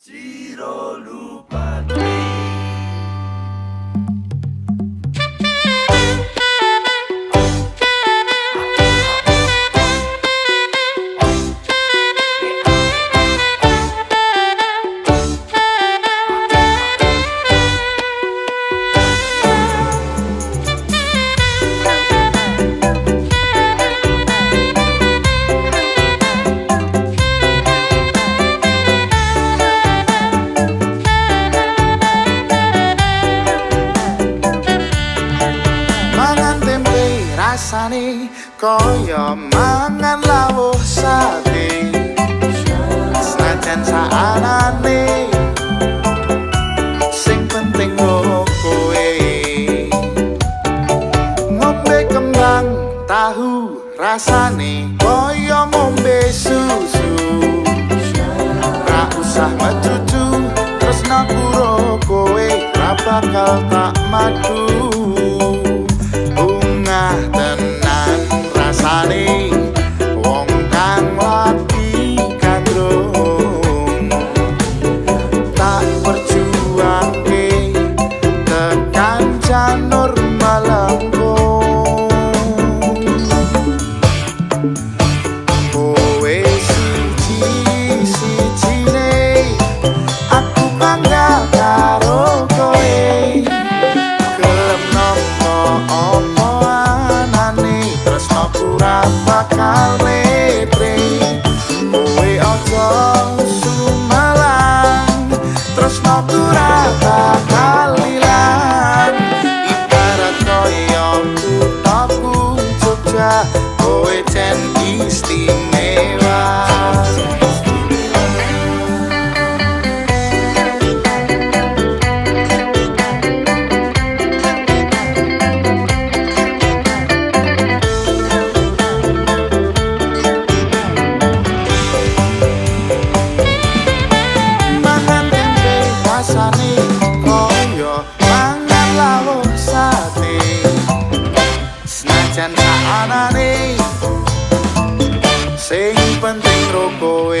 Ciro lupa rasane kaya mangan lawuh sate. Senajan saanane sing penting kowe. Ngombe kembang tahu rasane kaya ngombe susu. Ra usah terus nakuro kowe ra bakal tak madu saanane sing penting ro kowe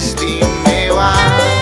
vestimeva.